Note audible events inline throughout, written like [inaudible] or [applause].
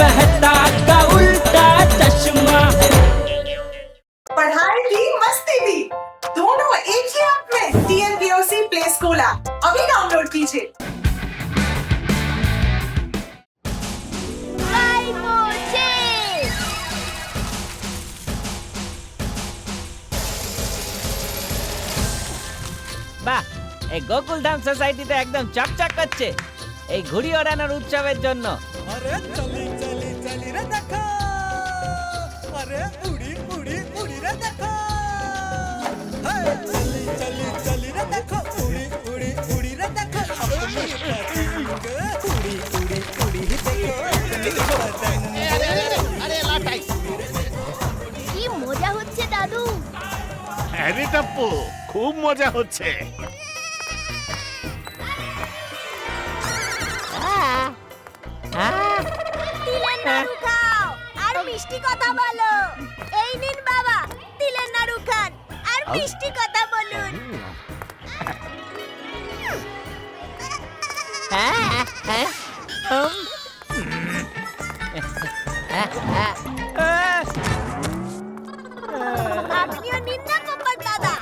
मेहता का उल्टा चश्मा पढ़ाई भी मस्ती भी दोनों एक ही ऐप में टीएनपीओसी प्ले स्कूल ऐप अभी डाउनलोड कीजिए বাহ এই গোকুল ধাম সোসাইটিতে একদম চকচক করছে এই ঘুড়ি ওড়ানোর উৎসবের জন্য দেখো আরে উড়ি উড়ি উড়ি রে দেখো চলি চলি চলি রে দেখো উড়ি উড়ি উড়ি রে দেখো আপনি উড়ি উড়ি উড়ি দেখো কি মজা হচ্ছে দাদু হ্যাঁ রে খুব মজা হচ্ছে মিষ্টি কথা বলো। এই নিন বাবা তিলের নাড়ু খান। আর মিষ্টি কথা বলুন। আপনিও নিন না গোপাল দাদা।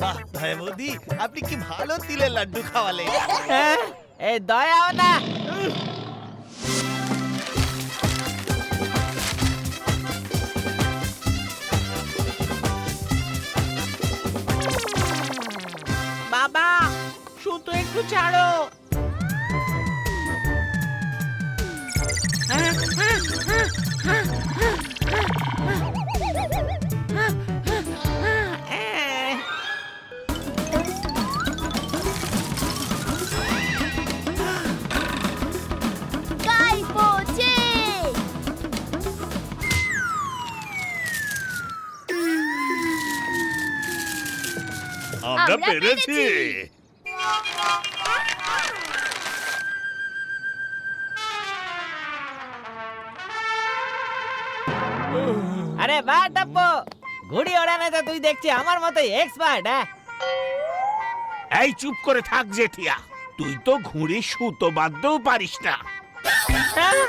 বাহ ভাই বৌদি আপনি কি ভালো তিলের লাড্ডু খাওয়ালে হ্যাঁ, এই দয়াও না। પાછું ચાલો আমরা পেরেছি ঘুড়ি ওড়ানো তো তুই দেখছি আমার মতোই এক্সপার্ট হ্যাঁ এই চুপ করে থাক জেঠিয়া তুই তো ঘুড়ি সুতো বাঁধতেও পারিস না হ্যাঁ?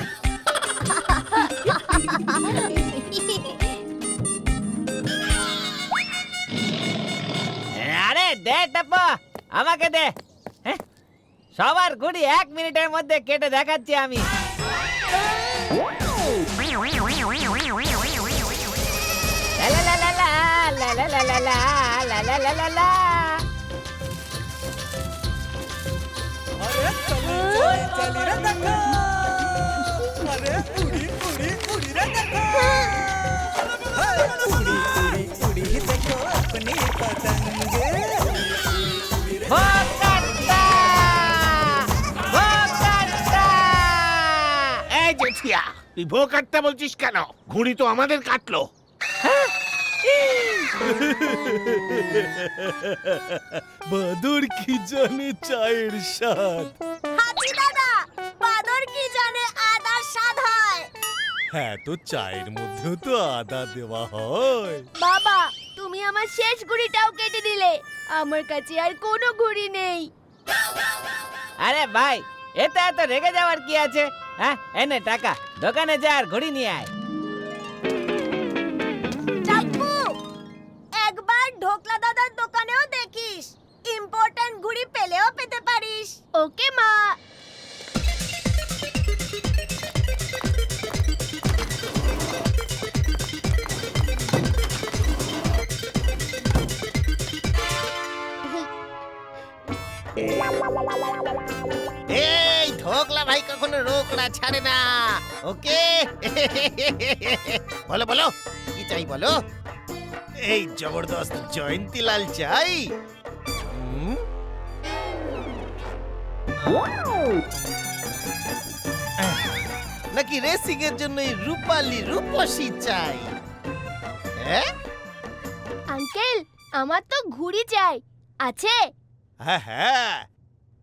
আরে দে টাপ্পু আমাকে দে হ্যাঁ? সবার ঘুড়ি এক মিনিটের মধ্যে কেটে দেখাচ্ছি আমি उड़ी उड़ी रे देखो हे, उड़ी उड़ी उड़ी देखो अपनी पतंग বোকাটা! বোকাটা! এই জেঠিয়া তুই ভো কাটতে বলছিস কেন ঘুড়ি তো আমাদের কাটলো [laughs] বাদর কি জানে চায়ের স্বাদ? হাতি দাদা বাদর কি জানে আদার স্বাদ হয়? হ্যাঁ তো চায়ের মধ্যেও তো আদা দেওয়া হয়। বাবা তুমি আমার শেষ ঘুড়িটাও কেটে দিলে। আমার কাছে আর কোনো ঘুড়ি নেই। আরে ভাই এতে এত রেগে যাওয়ার কি আছে? হ্যাঁ এনে টাকা দোকানে যা আর ঘড়ি নিয়ে আয়। ইম্পর্ট্যান্ট ঘুড়ি পেলেও পেতে পারিস। ওকে মা। এই ঢোকলা ভাই কখনো রোকড়া ছাড়ে না ওকে? বলো বলো কি চাই বলো? এই জবরদস্ত জয়ন্তীলাল চাই। নাকি রেসিং এর জন্য এই রূপালি রূপসী চাই? হ্যাঁ? আঙ্কেল আমার তো ঘুড়ি চাই। আছে? হ্যাঁ হ্যাঁ।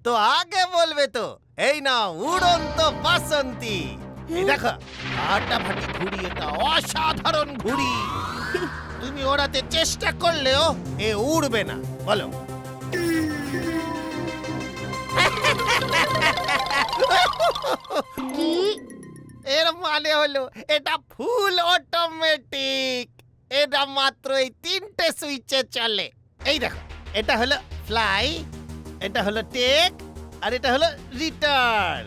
তো আগে বলবে তো। এই না উড়ন্ত বাসন্তী। এই দেখো ফাটাফাটি ঘুড়ি এটা অসাধারণ ঘুড়ি। [laughs] তুমি ওড়াতে চেষ্টা করলেও এ উড়বে না। বলো। মানে হলো এটা ফুল অটোমেটিক এটা মাত্র এই তিনটে সুইচে চলে। এই দেখো এটা হলো ফ্লাই এটা হলো টেক আর এটা হলো রিটার্ন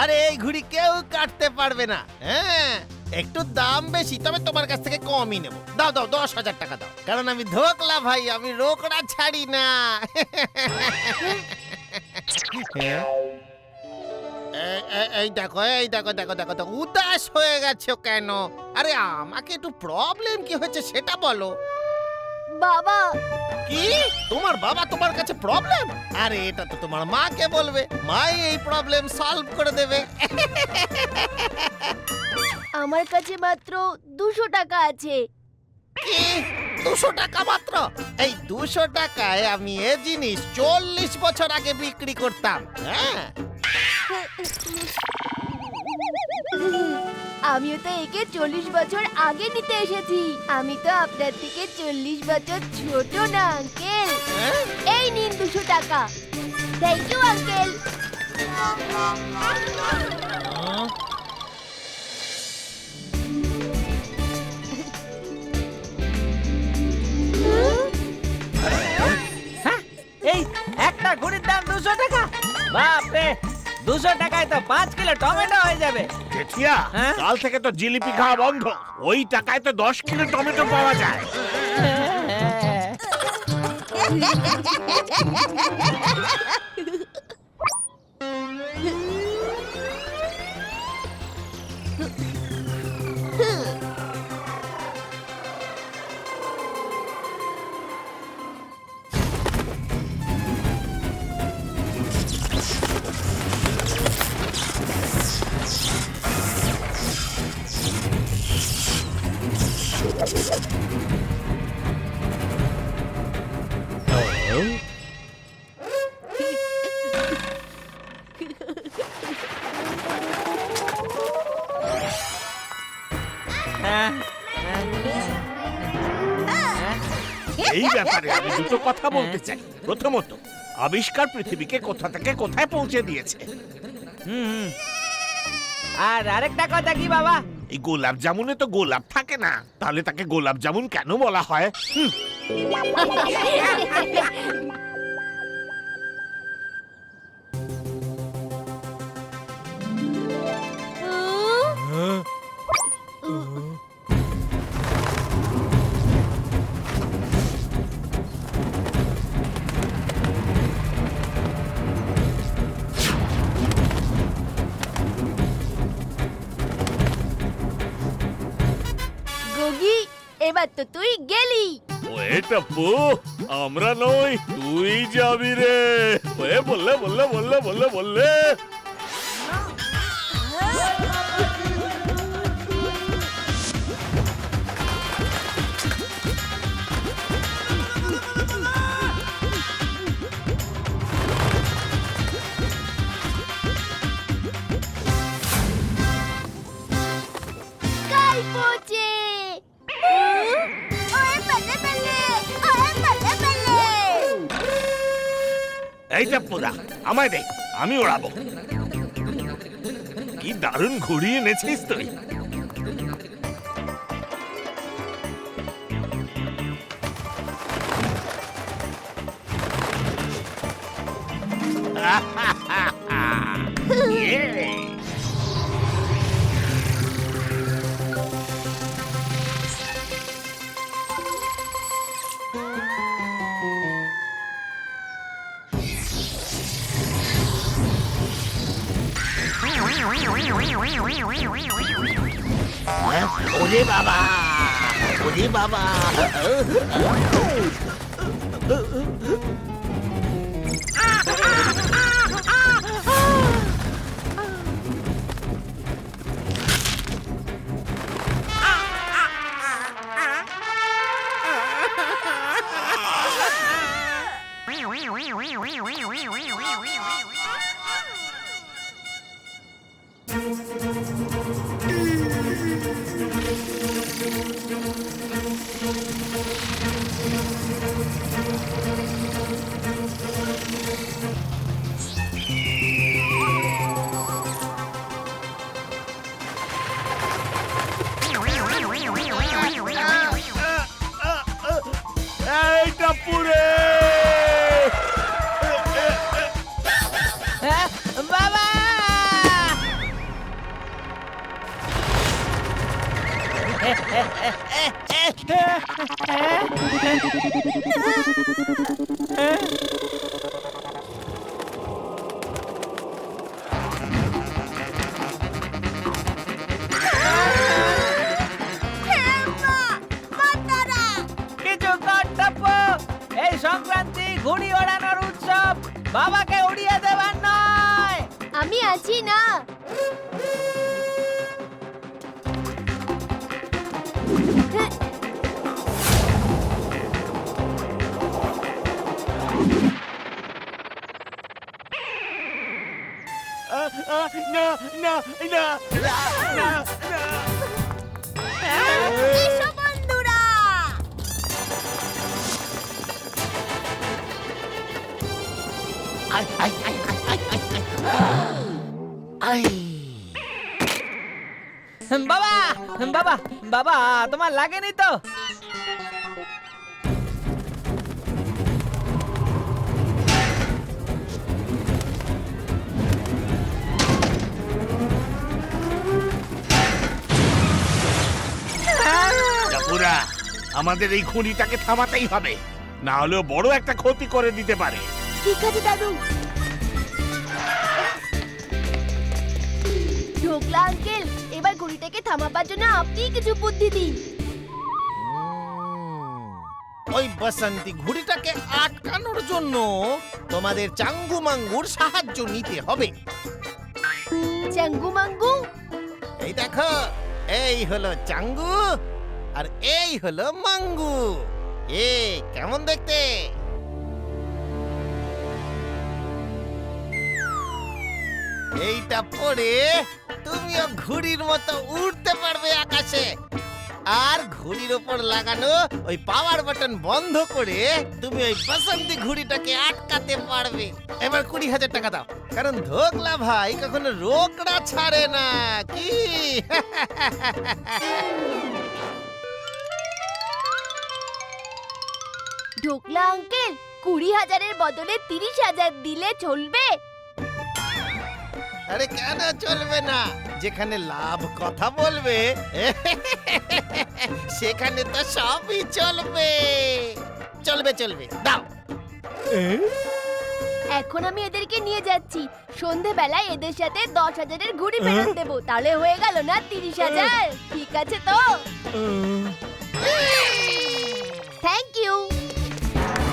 আরে এই ঘুড়ি কেউ কাটতে পারবে না। হ্যাঁ একটু দাম বেশি তবে তোমার কাছ থেকে কমই নেব। দাও দাও দশ হাজার টাকা দাও। কারণ আমি ধোকলা ভাই আমি রোকড়া ছাড়ি না। [laughs] হ্যাঁ? এই দেখো এই দেখো দেখো দেখো দেখো উদাস হয়ে গেছো কেন? আরে আমাকে একটু প্রবলেম কি হয়েছে সেটা বলো। বাবা। কি? তোমার বাবা তোমার কাছে প্রবলেম আরে এটা তো তোমার মাকে বলবে। মাই এই প্রবলেম সলভ করে দেবে। আমার কাছে মাত্র দুশো টাকা আছে। কি? দুশো টাকা মাত্র? এই দুশো টাকায় আমি এ জিনিস চল্লিশ বছর আগে বিক্রি করতাম হ্যাঁ? আমিও তো একে চল্লিশ বছর আগে নিতে এসেছি। আমি তো আপনার থেকে চল্লিশ বছর ছোট না, আঙ্কেল? এই নিন দুশো টাকা। Thank you uncle. হ্যাঁ এই একটা ঘুড়ির দাম দুশো টাকা। বাপরে দুশো টাকায় তো পাঁচ কিলো টমেটো হয়ে যাবে। জেঠিয়া হ্যাঁ? কাল থেকে তো জিলিপি খাওয়া বন্ধ। ওই টাকায় তো দশ কিলো টমেটো পাওয়া যায়। [laughs] দুটো কথা বলতে চাই। প্রথমত আবিষ্কার পৃথিবীকে কোথা থেকে কোথায় পৌঁছে দিয়েছে? হুম, হুম। আর আরেকটা কথা কি বাবা? এই গোলাপ জামুনে তো গোলাপ থাকে না। তাহলে তাকে গোলাপ জামুন কেন বলা হয়? [laughs] এবার তো তুই গেলি। ওয়ে টাপ্পু, আমরা নই, তুই যাবি রে। ওয়ে বললে বললে বললে বললে বললে। এই টাপ্পুদা আমায় দে আমি ওড়াবো কি দারুণ ঘুরিয়ে এনেছিস তুই [laughs] Yeah. mà Wow, wow, wow, wow, wow, wow, wow, wow. কিছু কর্তব্য। এই সংক্রান্তি ঘুড়ি ওড়ানোর উৎসব বাবাকে উড়িয়ে দেবার নয়। আমি আছি না। না না না না না এসো বন্ধুরা আই আই আই আই আই আই বাবা বাবা বাবা, তোমার লাগেনি তো? জাপুরা আমাদের এই খুনিটাকে থামাতেই হবে। না হলেও বড় একটা ক্ষতি করে দিতে পারে। ঠিক আছে দাদু। ঢোকলা আঙ্কেল এবার ঘুড়িটাকে থামাবার জন্য আপনি কিছু বুদ্ধি দিন। ওই বসন্তী ঘুড়িটাকে আটকানোর জন্য তোমাদের চাঙ্গু মাঙ্গুর সাহায্য নিতে হবে। চাঙ্গু মাঙ্গু এই দেখো এই হলো চাঙ্গু। আর এই হলো মাঙ্গু। এ, কেমন দেখতে? এইটা পরে তুমিও ঘুড়ির মতো উড়তে পারবে আকাশে। আর ঘুড়ির ওপর লাগানো ওই পাওয়ার বাটন বন্ধ করে তুমি ওই বসন্তী ঘুড়িটাকে আটকাতে পারবে। এবার কুড়ি হাজার টাকা দাও। কারণ ধোকলা ভাই কখনো রোকড়া ছাড়ে না। কি? [laughs] ঢোকলা আঙ্কেল কুড়ি হাজারের বদলে তিরিশ হাজার দিলে চলবে। আরে কেন চলবে না? যেখানে লাভ কথা বলবে [laughs] সেখানে তো সবই চলবে। চলবে চলবে দাও। এখন আমি এদেরকে নিয়ে যাচ্ছি। সন্ধেবেলায় এদের সাথে দশ হাজারের ঘুড়ি ফেরত দেবো। তাহলে হয়ে গেল না তিরিশ হাজার? ঠিক আছে তো?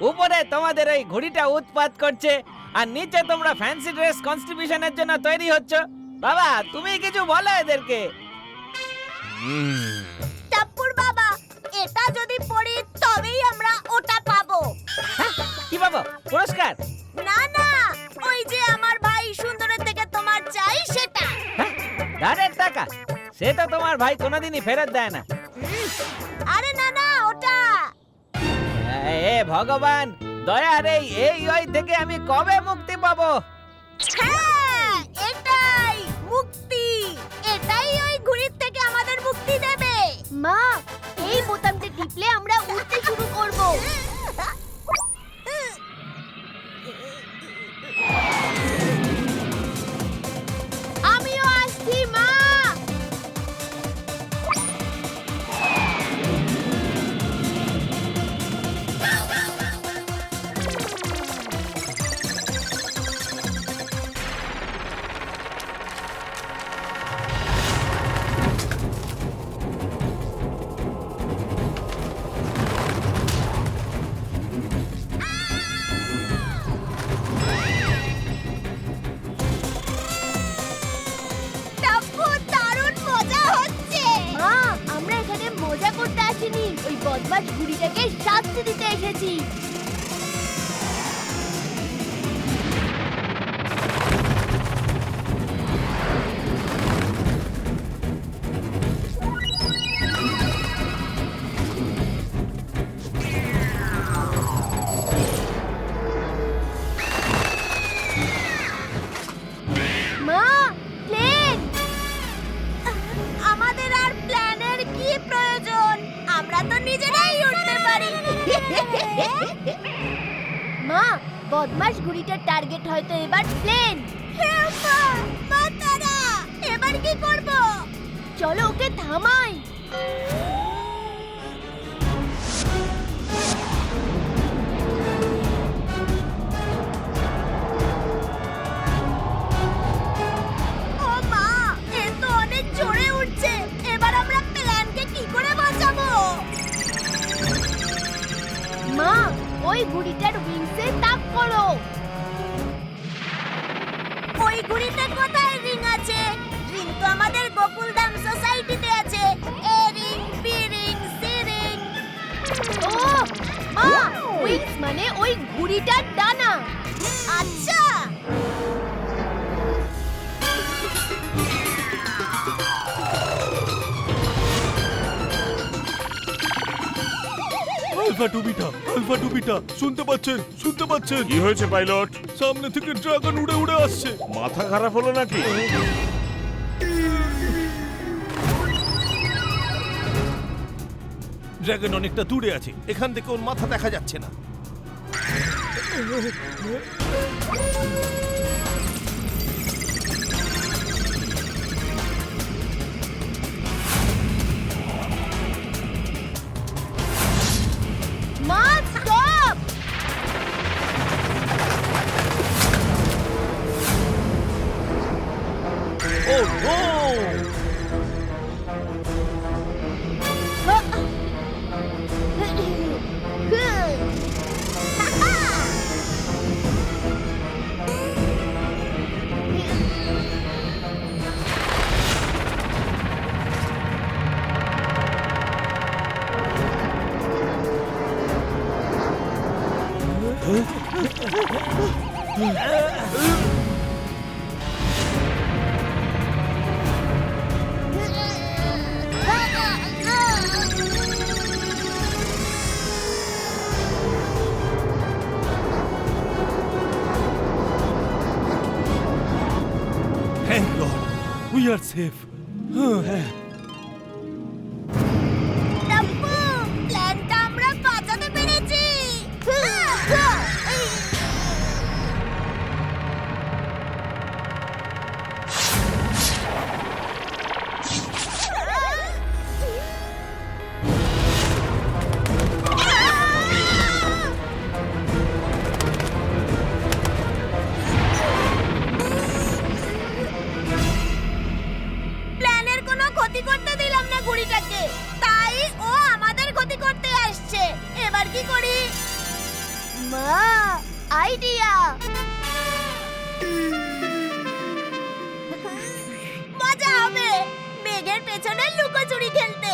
উপরে তোমাদের ওই ঘুড়িটা উৎপাত করছে আর নিচে তোমরা ফ্যান্সি ড্রেস কনস্টিটিউশনের জন্য তৈরি হচ্ছ। বাবা তুমি কিছু বলো এদেরকে। টাপ্পুর বাবা এটা যদি পড়ি তবেই আমরা ওটা পাবো। কি বাবা পুরস্কার? না না ওই যে আমার ভাই সুন্দরের থেকে তোমার চাই সেটা। হ্যাঁ? ধারের টাকা। সে তো তোমার ভাই কোনোদিনই ফেরত দেয় না। আরে না না ওটা এ ভগবান দয়া রে এই ওই থেকে আমি কবে মুক্তি পাবো? হ্যাঁ এটাই মুক্তি। এটাই ওই ঘুড়ির থেকে আমাদের মুক্তি দেবে। মা, এই বোতামটা টিপলে আমরা উঠতে শুরু করব। শাস্তি দিতে এসেছি। Yeah. Alpha to beta alpha to beta শুনতে পাচ্ছেন শুনতে পাচ্ছেন। কি হয়েছে পাইলট? সামনে থেকে ড্রাগন উড়ে উড়ে আসছে। মাথা খারাপ হলো নাকি? ড্রাগন অনেকটা দূরে আছে। এখান থেকে ওর মাথা দেখা যাচ্ছে না। উই আর সেফ হ্যাঁ কি করি? মা আইডিয়া মজা হবে। মেঘের পেছনে লুকোচুরি খেলতে।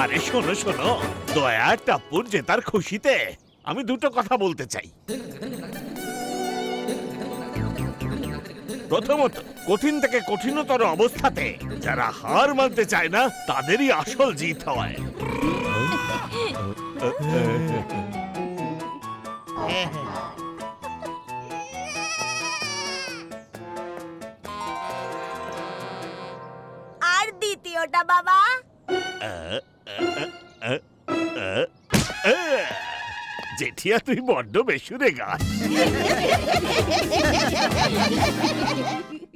আরে শোনো শোনো, দয়া টাপ্পুর জেতার খুশিতে আমি দুটো কথা বলতে চাই। প্রথমত, কঠিন থেকে কঠিনতর অবস্থাতে যারা হার মানতে চায় না, তাদেরই আসল জিত হয়। আর দ্বিতীয়টা বাবা? জেঠিয়া তুই বড্ড বেসুরে গাছ